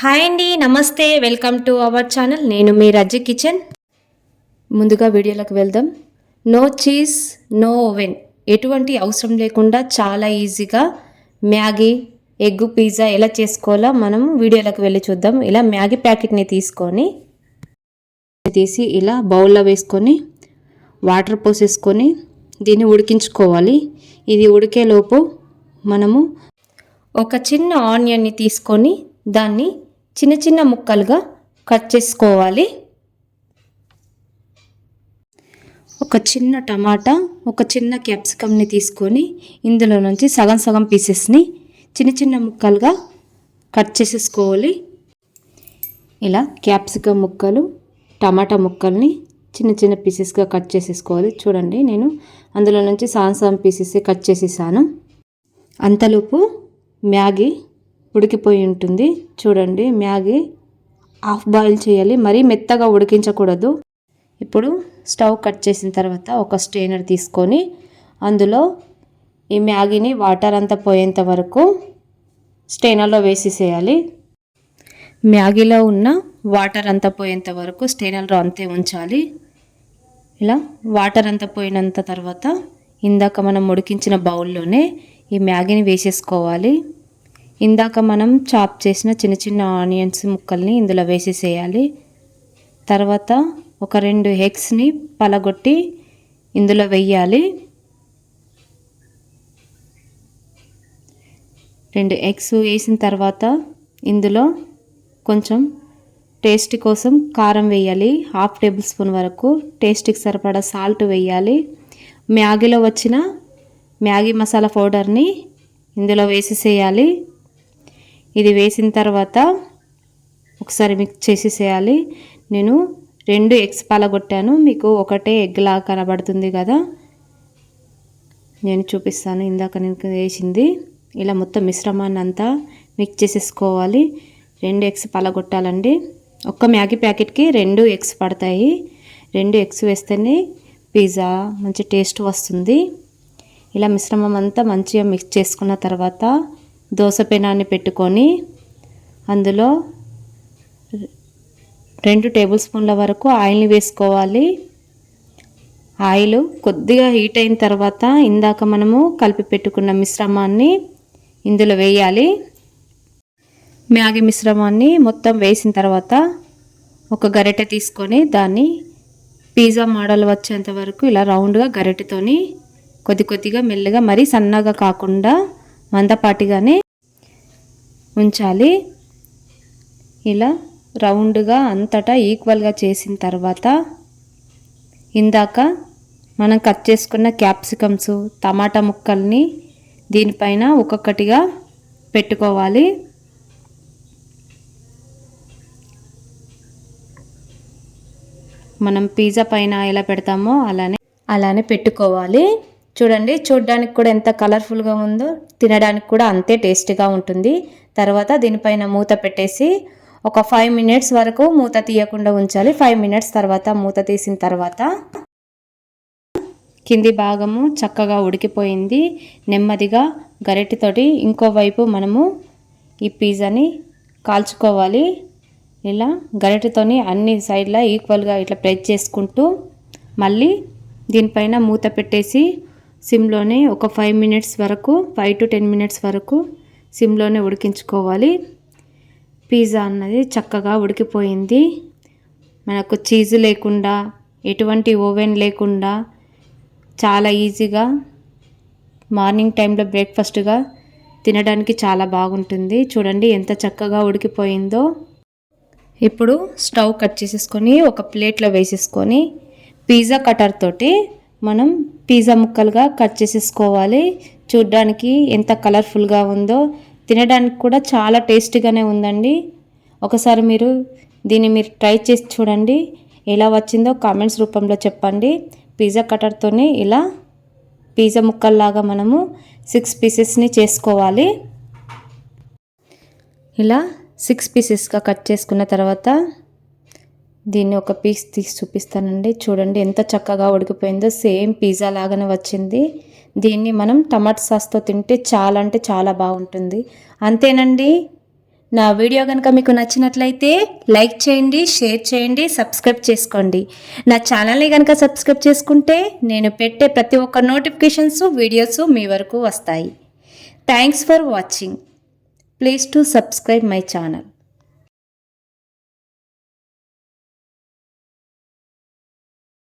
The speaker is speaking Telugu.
హాయ్ అండి నమస్తే వెల్కమ్ టు అవర్ ఛానల్. నేను మీ రజ్జి కిచెన్. ముందుగా వీడియోలోకి వెళ్దాం. No cheese no oven. ఎటువంటి అవసరం లేకుండా చాలా ఈజీగా మ్యాగీ ఎగ్ పిజ్జా ఎలా చేసుకోవాలో మనం వీడియోలోకి వెళ్ళి చూద్దాం. ఇలా మ్యాగీ ప్యాకెట్ని తీసుకొని తీసి ఇలా బౌల్లో వేసుకొని వాటర్ పోసేసుకొని దీన్ని ఉడికించుకోవాలి. ఇది ఉడికేలోపు మనము ఒక చిన్న ఆనియన్ని తీసుకొని దాన్ని చిన్న చిన్న ముక్కలుగా కట్ చేసుకోవాలి. ఒక చిన్న టమాటా ఒక చిన్న క్యాప్సికమ్ని తీసుకొని ఇందులో నుంచి సగం సగం పీసెస్ని చిన్న చిన్న ముక్కలుగా కట్ చేసేసుకోవాలి. ఇలా క్యాప్సికమ్ ముక్కలు టమాటా ముక్కల్ని చిన్న చిన్న పీసెస్గా కట్ చేసేసుకోవాలి. చూడండి నేను అందులో నుంచి సగం సగం పీసెస్ కట్ చేసేసాను. అంతలోపు మ్యాగీ ఉడికిపోయి ఉంటుంది. చూడండి మ్యాగీ హాఫ్ బాయిల్ చేయాలి. మరీ మెత్తగా ఉడికించకూడదు. ఇప్పుడు స్టవ్ కట్ చేసిన తర్వాత ఒక స్ట్రైనర్ తీసుకొని అందులో ఈ మ్యాగీని వాటర్ అంతా పోయేంత వరకు స్టెయినర్లో వేసేసేయాలి. మ్యాగీలో ఉన్న వాటర్ అంతా పోయేంత వరకు స్టెయినర్లో అంతే ఉంచాలి. ఇలా వాటర్ అంతా పోయినంత తర్వాత ఇందాక మనం ఉడికించిన బౌల్లోనే ఈ మ్యాగీని వేసేసుకోవాలి. ఇందాక మనం చాప్ చేసిన చిన్న చిన్న ఆనియన్స్ ముక్కల్ని ఇందులో వేసేసేయాలి. తర్వాత ఒక రెండు ఎగ్స్ని పలగొట్టి ఇందులో వెయ్యాలి రెండు ఎగ్స్ వేసిన తర్వాత ఇందులో కొంచెం టేస్ట్ కోసం కారం వేయాలి. హాఫ్ టేబుల్ స్పూన్ వరకు టేస్ట్కి సరిపడా సాల్ట్ వేయాలి. మ్యాగీలో వచ్చిన మ్యాగీ మసాలా పౌడర్ని ఇందులో వేసేసేయాలి. ఇది వేసిన తర్వాత ఒకసారి మిక్స్ చేసేసేయాలి. నేను రెండు ఎగ్స్ పలగొట్టాను. మీకు ఒకటే ఎగ్లా కనబడుతుంది కదా. నేను చూపిస్తాను. ఇందాక నేను వేసింది. ఇలా మొత్తం మిశ్రమాన్ని అంతా మిక్స్ చేసేసుకోవాలి. రెండు ఎగ్స్ పలగొట్టాలండి. ఒక్క మ్యాగీ ప్యాకెట్కి రెండు ఎగ్స్ పడతాయి. రెండు ఎగ్స్ వేస్తేనే పిజ్జా మంచి టేస్ట్ వస్తుంది. ఇలా మిశ్రమం అంతా మంచిగా మిక్స్ చేసుకున్న తర్వాత దోశ పెనాన్ని పెట్టుకొని అందులో రెండు టేబుల్ స్పూన్ల వరకు ఆయిల్ని వేసుకోవాలి. ఆయిల్ కొద్దిగా హీట్ అయిన తర్వాత ఇందాక మనము కలిపి పెట్టుకున్న మిశ్రమాన్ని ఇందులో వేయాలి. మ్యాగీ మిశ్రమాన్ని మొత్తం వేసిన తర్వాత ఒక గరిటె తీసుకొని దాన్ని పిజ్జా మోడల్ వచ్చేంత వరకు ఇలా రౌండ్గా గరిటెతోని కొద్ది కొద్దిగా మెల్లగా మరీ సన్నగా కాకుండా మందపాటిగానే ఉంచాలి. ఇలా రౌండ్గా అంతటా ఈక్వల్గా చేసిన తర్వాత ఇందాక మనం కట్ చేసుకున్న క్యాప్సికమ్స్ టమాటా ముక్కల్ని దీనిపైన ఒక్కొక్కటిగా పెట్టుకోవాలి. మనం పిజ్జా పైన ఎలా పెడతామో అలానే అలానే పెట్టుకోవాలి. చూడండి చూడడానికి కూడా ఎంత కలర్ఫుల్గా ఉందో తినడానికి కూడా అంతే టేస్టీగా ఉంటుంది. తర్వాత దీనిపైన మూత పెట్టేసి ఒక ఫైవ్ మినిట్స్ వరకు మూత తీయకుండా ఉంచాలి. ఫైవ్ మినిట్స్ తర్వాత మూత తీసిన తర్వాత కింది భాగము చక్కగా ఉడికిపోయింది. నెమ్మదిగా గరిటెతోటి ఇంకోవైపు మనము ఈ పిజ్జాని కాల్చుకోవాలి. ఇలా గరిటెతోని అన్ని సైడ్లా ఈక్వల్గా ఇట్లా ప్రెస్ చేసుకుంటూ మళ్ళీ దీనిపైన మూత పెట్టేసి సిమ్లోనే ఒక ఫైవ్ మినిట్స్ వరకు ఫైవ్ టు టెన్ మినిట్స్ వరకు సిమ్లోనే ఉడికించుకోవాలి. పిజ్జా అన్నది చక్కగా ఉడికిపోయింది. మనకు చీజ్ లేకుండా ఎటువంటి ఓవెన్ లేకుండా చాలా ఈజీగా మార్నింగ్ టైంలో బ్రేక్ఫాస్ట్గా తినడానికి చాలా బాగుంటుంది. చూడండి ఎంత చక్కగా ఉడికిపోయిందో. ఇప్పుడు స్టవ్ కట్ చేసేసుకొని ఒక ప్లేట్లో వేసేసుకొని పిజ్జా కటర్ తోటి మనం పిజ్జా ముక్కలుగా కట్ చేసేసుకోవాలి. చూడ్డానికి ఎంత కలర్ఫుల్గా ఉందో. తినడానికి కూడా చాలా టేస్టీగానే ఉందండి. ఒకసారి మీరు దీన్ని మీరు ట్రై చేసి చూడండి. ఎలా వచ్చిందో కామెంట్స్ రూపంలో చెప్పండి. పిజ్జా కటర్తోనే ఇలా పిజ్జా ముక్కల్లాగా మనము సిక్స్ పీసెస్ని చేసుకోవాలి. ఇలా సిక్స్ పీసెస్గా కట్ చేసుకున్న తర్వాత దీన్ని ఒక పీస్ తీసి చూపిస్తానండి. చూడండి ఎంత చక్కగా ఉడికిపోయిందో. సేమ్ పిజ్జా లాగానే వచ్చింది. దీన్ని మనం టమాటా సాస్తో తింటే చాలా అంటే చాలా బాగుంటుంది. అంతేనండి. నా వీడియో కనుక మీకు నచ్చినట్లయితే లైక్ చేయండి షేర్ చేయండి సబ్స్క్రైబ్ చేసుకోండి. నా ఛానల్ని కనుక సబ్స్క్రైబ్ చేసుకుంటే నేను పెట్టే ప్రతి ఒక్క నోటిఫికేషన్స్ వీడియోస్ మీ వరకు వస్తాయి. Thanks for watching. Please to subscribe my channel.